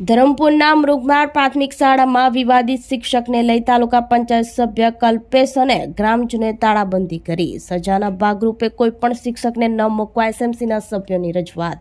ધરમપુરના મૃગમાળ પ્રાથમિક શાળામાં વિવાદિત શિક્ષકને લઈ તાલુકા પંચાયત સભ્ય કલ્પેશ અને ગ્રામજનોએ તાળાબંધી કરી. સજાના ભાગરૂપે કોઈ પણ શિક્ષકને ન મૂકવા એસએમસીના સભ્યોની રજૂઆત.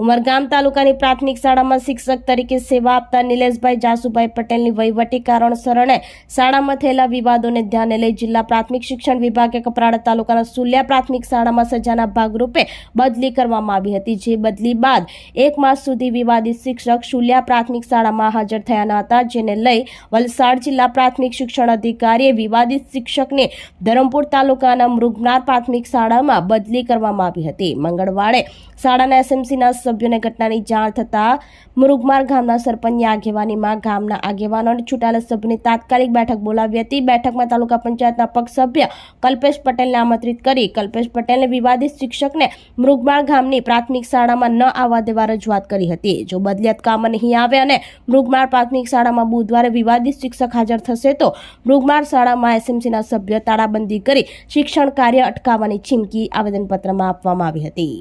ઉમરગામ તાલુકાની પ્રાથમિક શાળામાં શિક્ષક તરીકે સેવા આપતા નિલેશભાઈ જાસુભાઈ પટેલની વહીવટી કારણસરણે શાળામાં થયેલા વિવાદોને ધ્યાને લઈ જિલ્લા પ્રાથમિક શિક્ષણ વિભાગે કપરાડા તાલુકાના સુલ્યા પ્રાથમિક શાળામાં સજાના ભાગરૂપે બદલી કરવામાં આવી હતી, જે બદલી બાદ એક માસ સુધી વિવાદિત શિક્ષક શુલ્યા પ્રાથમિક શાળામાં હાજર થયા હતા, જેને લઈ વલસાડ જિલ્લા પ્રાથમિક શિક્ષણ અધિકારીએ વિવાદિત શિક્ષકને ધરમપુર તાલુકાના મૃગનાર પ્રાથમિક શાળામાં બદલી કરવામાં આવી હતી. મંગળવારે શાળાના એસએમસીના સભ્યોને ઘટનાની જાણ થતાં મૃગમાર ગામના સરપંચની આગેવાનીમાં ગામના આગેવાનો અને છૂટાયેલા સભ્યોની તાત્કાલિક બેઠક બોલાવી હતી. બેઠકમાં તાલુકા પંચાયતના પક્ષ સભ્ય કલ્પેશ પટેલને આમંત્રિત કરી કલ્પેશ પટેલને વિવાદિત શિક્ષકને મૃગમાળ ગામની પ્રાથમિક શાળામાં ન આવવા દેવા રજૂઆત કરી હતી. જો બદલિયાત કામ નહીં આવે અને મૃગમાળ પ્રાથમિક શાળામાં બુધવારે વિવાદિત શિક્ષક હાજર થશે તો મૃગમાળ શાળામાં એસએમસીના સભ્યો તાળાબંધી કરી શિક્ષણ કાર્ય અટકાવવાની ચીમકી આવેદનપત્રમાં આપવામાં આવી હતી.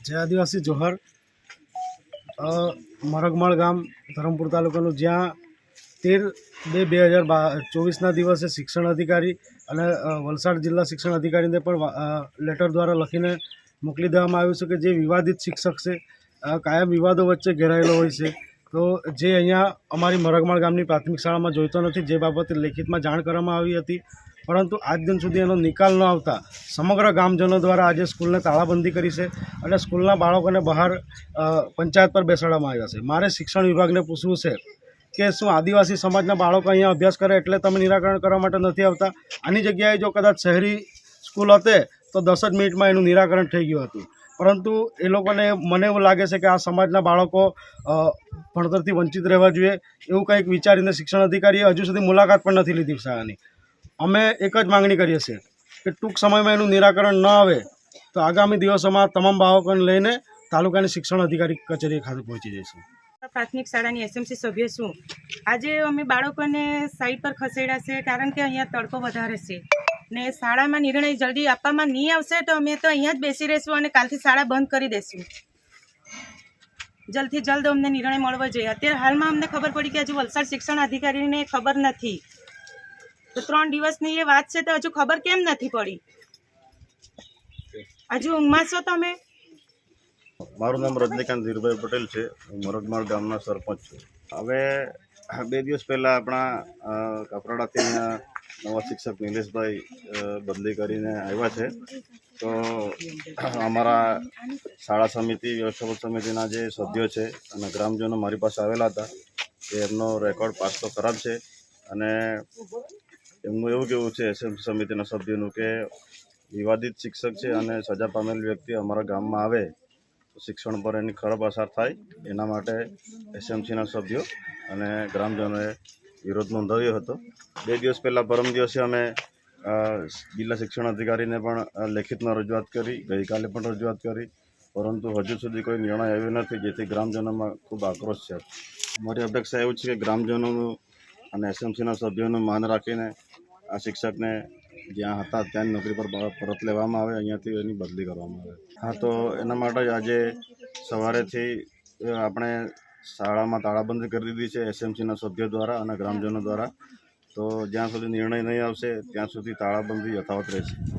જય આદિવાસી જોહર મરગમાળ ગામ, ધરમપુર તાલુકાનું, જ્યાં તેર બે બે હજાર બા, ચોવીસના દિવસે શિક્ષણ અધિકારી અને વલસાડ જિલ્લા શિક્ષણ અધિકારીને પણ લેટર દ્વારા લખીને મોકલી દેવામાં આવ્યું છે કે જે વિવાદિત શિક્ષક છે કાયમ વિવાદો વચ્ચે ઘેરાયેલો હોય છે. તો જે અહીંયા અમારી મરગમાળ ગામની પ્રાથમિક શાળામાં જોઈતો નથી, જે બાબતે લેખિતમાં જાણ કરવામાં આવી હતી. પરંતુ આજ દિન સુધી એનો નિકાલ ન આવતા સમગ્ર ગામજનો દ્વારા આજે સ્કૂલને તાળાબંધી કરી છે અને સ્કૂલના બાળકોને બહાર પંચાયત પર બેસાડવામાં આવ્યા છે. મારે શિક્ષણ વિભાગને પૂછવું છે કે શું આદિવાસી સમાજના બાળકો અહીંયા અભ્યાસ કરે એટલે તમે નિરાકરણ કરવા માટે નથી આવતા? આની જગ્યાએ જો કદાચ શહેરી સ્કૂલ હતે તો દસ જ મિનિટમાં એનું નિરાકરણ થઈ ગયું હતું. પરંતુ એ લોકોને મને એવું લાગે છે કે આ સમાજના બાળકો ભણતરથી વંચિત રહેવા જોઈએ એવું કંઈક વિચારીને શિક્ષણ અધિકારીએ હજુ સુધી મુલાકાત પણ નથી લીધી શાળાની. અમે એક જ માંગણી કરીએ છીએ કે ટૂંક સમયમાં એનું નિરાકરણ ન આવે તો આગામી દિવસોમાં તમામ બાળકોને લઈને તાલુકાની શિક્ષણ અધિકારી કચેરી ખાતે પહોંચી જઈશું. પ્રાથમિક શાળાની એસએમસી સભ્ય છું. આજે અમે બાળકોને સાઈડ પર ખસેડ્યા છે કારણ કે અહીંયા તડકો વધારે છે. ને શાળામાં નિર્ણય જલ્દી આપવામાં નહીં આવશે તો અમે તો અહીંયા જ બેસી રહીશું અને કાલથી શાળા બંધ કરી દઈશું જલ્દથી જલ્દ અમને નિર્ણય મળવો જોઈએ. અત્યારે હાલમાં અમને ખબર પડી કે હજુ વલસાડ શિક્ષણ અધિકારીને ખબર નથી. તો ત્રણ દિવસની એ વાત છે તો હજુ ખબર કેમ નથી પડી? હજુ ઊંઘમાં છો તમે? મારું નામ રજનીકાંત ધીરુભાઈ પટેલ છે. હું મરદમાળ ગામના સરપંચ છું. હવે બે દિવસ પહેલાં આપણા કપરાડાથી નવા શિક્ષક નિલેશભાઈ બદલી કરીને આવ્યા છે. તો અમારા શાળા સમિતિ વ્યવસ્થાપક સમિતિના જે સભ્યો છે અને ગ્રામજનો મારી પાસે આવેલા હતા. કે એમનો રેકોર્ડ પાસ તો ખરાબ છે અને એમનું એવું કેવું છે, એસએમ સમિતિના સભ્યોનું કે વિવાદિત શિક્ષક છે અને સજા પામેલ વ્યક્તિ અમારા ગામમાં આવે, તો શિક્ષણ પર એની ખરાબ અસર થાય, એના માટે એસએમસીના સભ્યો અને ગ્રામજનોએ વિરોધ નોંધાવ્યો હતો. બે દિવસ પહેલાં પરમ દિવસે અમે જિલ્લા શિક્ષણ અધિકારીને પણ લેખિતમાં રજૂઆત કરી, ગઈકાલે પણ રજૂઆત કરી, પરંતુ હજુ સુધી કોઈ નિર્ણય આવ્યો નથી, જેથી ગ્રામજનોમાં ખૂબ આક્રોશ છે. મારી અપેક્ષા એવું છે કે ગ્રામજનોનું અને એસએમસીના સભ્યોનું માન રાખીને આ શિક્ષકને જ્યાં હતા ત્યાં નોકરી પર પર- પરત લેવામાં આવે, અહીંયાથી એની બદલી કરવામાં આવે. હા, તો એના માટે જ આજે સવારેથી આપણે શાળામાં તાળાબંધી કરી દીધી છે એસએમસીના સભ્યો દ્વારા અને ગ્રામજનો દ્વારા. તો જ્યાં સુધી નિર્ણય નહીં આવશે, ત્યાં સુધી તાળાબંધી યથાવત રહેશે.